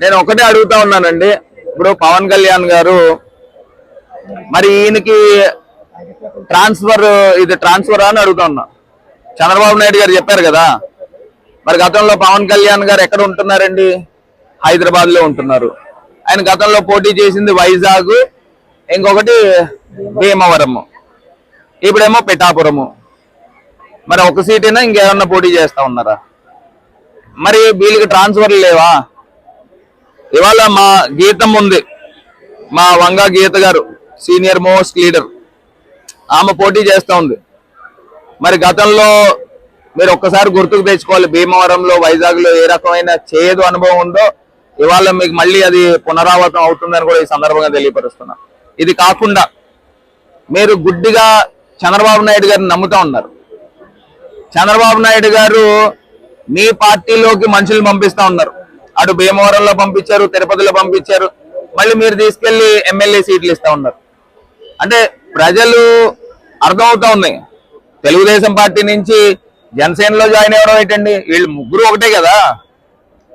నేను ఒకటే అడుగుతా ఉన్నానండి. ఇప్పుడు పవన్ కళ్యాణ్ గారు మరి ఈయనకి ట్రాన్స్ఫర్ ఇది ట్రాన్స్ఫర్ అని అడుగుతా ఉన్నా. చంద్రబాబు నాయుడు గారు చెప్పారు కదా మరి గతంలో పవన్ కళ్యాణ్ గారు ఎక్కడ ఉంటున్నారండి? హైదరాబాద్లో ఉంటున్నారు. ఆయన గతంలో పోటీ చేసింది వైజాగ్ ఇంకొకటి భీమవరము. ఇప్పుడేమో పిఠాపురము. మరి ఒక సీటైనా ఇంకేమన్నా పోటీ చేస్తా ఉన్నారా? మరి వీళ్ళకి ట్రాన్స్ఫర్లు లేవా? ఇవాళ మా గీతం ఉంది. మా వంగ గీత గారు సీనియర్ మోస్ట్ లీడర్ ఆమె పోటీ చేస్తూ ఉంది. మరి గతంలో మీరు ఒక్కసారి గుర్తుకు తెచ్చుకోవాలి భీమవరంలో వైజాగ్లో ఏ రకమైన చేదు అనుభవం ఉందో ఇవాళ మీకు మళ్ళీ అది పునరావృతం అవుతుందని కూడా ఈ సందర్భంగా తెలియపరుస్తున్నా. ఇది కాకుండా మీరు గుడ్డిగా చంద్రబాబు నాయుడు గారిని నమ్ముతా ఉన్నారు. చంద్రబాబు నాయుడు గారు మీ పార్టీలోకి మనుషులు పంపిస్తా ఉన్నారు. అటు భీమవరంలో పంపించారు తిరుపతిలో పంపించారు. మళ్ళీ మీరు తీసుకెళ్ళి ఎమ్మెల్యే సీట్లు ఇస్తా ఉన్నారు. అంటే ప్రజలు అర్థమవుతా ఉన్నాయి తెలుగుదేశం పార్టీ నుంచి జనసేనలో జాయిన్ అవ్వడం ఏంటండి? వీళ్ళు ముగ్గురు ఒకటే కదా?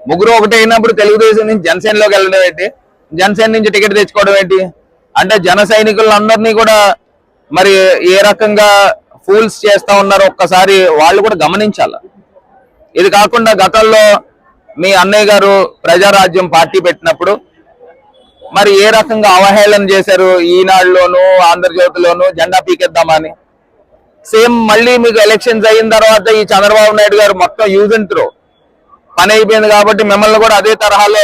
ముగ్గురు ఒకటే అయినప్పుడు తెలుగుదేశం నుంచి జనసేనలోకి వెళ్ళడం ఏంటి? జనసేన నుంచి టికెట్ తెచ్చుకోవడం ఏంటి? అంటే జన సైనికులందరినీ కూడా మరి ఏ రకంగా ఫూల్స్ చేస్తా ఉన్నారో? ఒక్కసారి వాళ్ళు కూడా గమనించాలి? ఇది కాకుండా గతంలో మీ అన్నయ్య గారు ప్రజారాజ్యం పార్టీ పెట్టినప్పుడు మరి ఏ రకంగా అవహేళన చేశారు? ఈనాడులోను ఆంధ్రజ్యోతిలోను జెండా పీకేద్దామని. సేమ్ మళ్ళీ మీకు ఎలక్షన్స్ అయిన తర్వాత ఈ చంద్రబాబు నాయుడు గారు మొత్తం యూజ్ అండ్ త్రో. పని అయిపోయింది కాబట్టి మిమ్మల్ని కూడా అదే తరహాలో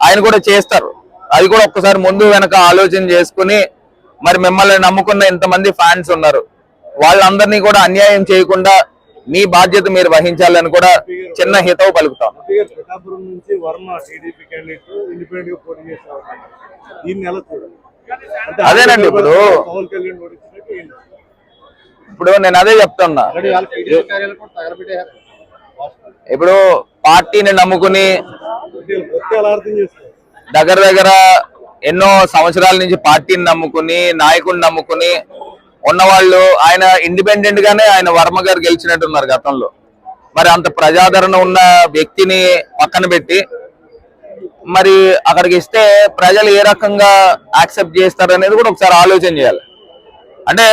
ఆయన కూడా చేస్తారు. అది కూడా ఒక్కసారి ముందు వెనక ఆలోచన చేసుకుని మరి మిమ్మల్ని నమ్ముకున్న ఇంతమంది ఫ్యాన్స్ ఉన్నారు. వాళ్ళందరినీ కూడా అన్యాయం చేయకుండా మీ బాధ్యత మీరు వహించాలని కూడా చిన్న హితవు పలుకుతాం. పూర్తిగా పిఠాపురం నుంచి వర్మ టీడీపీ క్యాండిడేట్ ఇండిపెండెంట్గా పోటీ చేస్తా ఉన్నారు దీన్ని ఎలా చూడాలి. అంటే అదేనండి ఇప్పుడు? ఇప్పుడు నేను అదే చెప్తున్నా. ఇప్పుడు పార్టీని నమ్ముకుని దగ్గర దగ్గర ఎన్నో సంవత్సరాల నుంచి పార్టీని నమ్ముకుని నాయకుడిని నమ్ముకుని ఉన్నవాళ్ళు ఆయన ఇండిపెండెంట్ గానే ఆయన వర్మ గారు గెలిచినట్టున్నారు గతంలో. మరి అంత ప్రజాదరణ ఉన్న వ్యక్తిని పక్కన పెట్టి మరి అక్కడికి ఇస్తే ప్రజలు ఏ రకంగా యాక్సెప్ట్ చేస్తారు అనేది కూడా ఒకసారి ఆలోచన చేయాలి. అంటే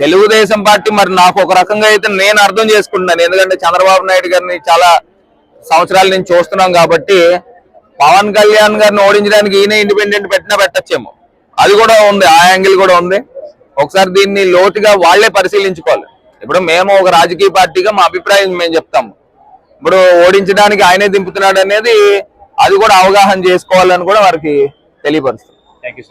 తెలుగుదేశం పార్టీ మరి నాకు ఒక రకంగా అయితే నేను అర్థం చేసుకుంటున్నాను. ఎందుకంటే చంద్రబాబు నాయుడు గారిని చాలా సంవత్సరాల నుంచి చూస్తున్నాం కాబట్టి పవన్ కళ్యాణ్ గారిని ఓడించడానికి ఈయన ఇండిపెండెంట్ పెట్టినా పెట్టచ్చేమో. అది కూడా ఉంది ఆ యాంగిల్ కూడా ఉంది. ఒకసారి దీన్ని లోతుగా వాళ్ళే పరిశీలించుకోవాలి. ఇప్పుడు మేము ఒక రాజకీయ పార్టీగా మా అభిప్రాయం మేము చెప్తాము. ఇప్పుడు ఓడించడానికి ఆయనే దింపుతున్నాడు అనేది అది కూడా అవగాహన చేసుకోవాలని కూడా వారికి తెలియపరుస్తుంది. Thank you